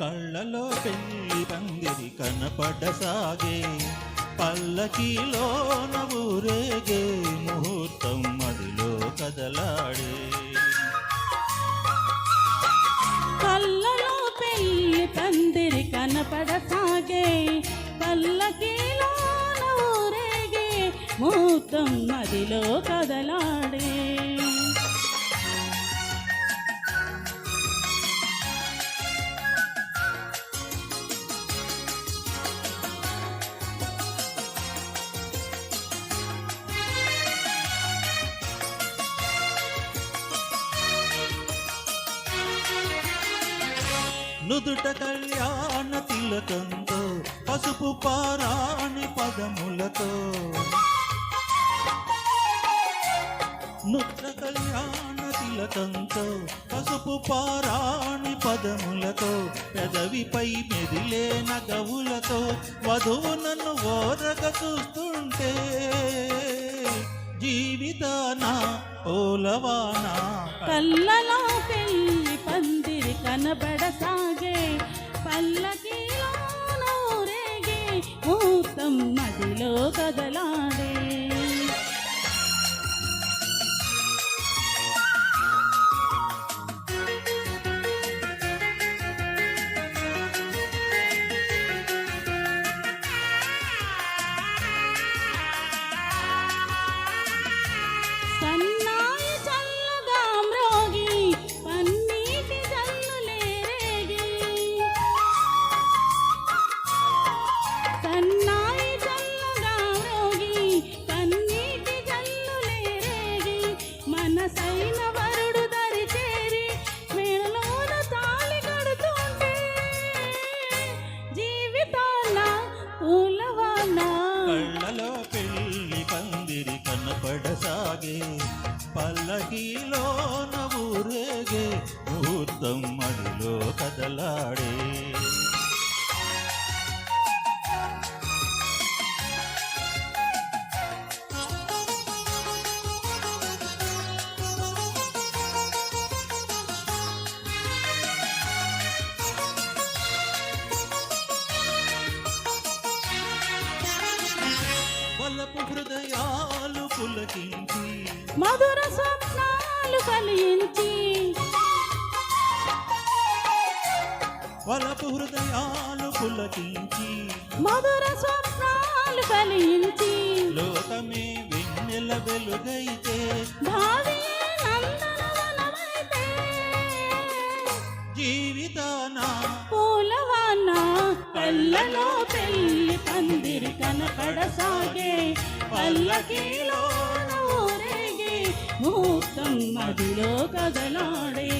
కళ్ళలో పెళ్ళి పందిరి కనపడసాగే పల్లకీలో నవ్వురేగే ముహూర్తం మదిలో కదలాడే. కళ్ళలో పెళ్ళి పందిరి కనపడసాగే పల్లకీలో నవ్వురేగే ముహూర్తం మదిలో కదలాడే. నుదుట కళ్యాణ తిలకంతో పసుపు పారాణి పదములతో. నుదుట కళ్యాణ తిలకంతో పసుపు పారాణి పదములతో పెదవిపై మెదిలే నగవులతో వధువు నన్ను ఓరగ చూస్తుంటే. జీవితానా ఓలవానా? కళ్ళలో కనబడసాగే పల్లకిలో నోరేగే మూతం మదిలో కదలాడే మనసైన వరుడు దరి చేరి మేళలోన తాళి కడుతుంటే జీవితాన పూలవాన. కళ్ళలో పెళ్ళి పందిరి కనపడసాగే పల్లకిలోన ఊరేగే ముహూర్తం మడిలో కదలాడే. హృదయాలు పులకించి మధుర స్వప్నాలు కలిగించి వలపు హృదయాలు పులకించి మధుర స్వప్నాలు కలిగించి లోకమే వెన్నెల వెలుగైతే భావి జీవితాన కళ్ళలో పెళ్ళి పందిరి కనపడసాగే పల్లకీలో ఊరేగే ముహూర్తం మదిలో కదలాడే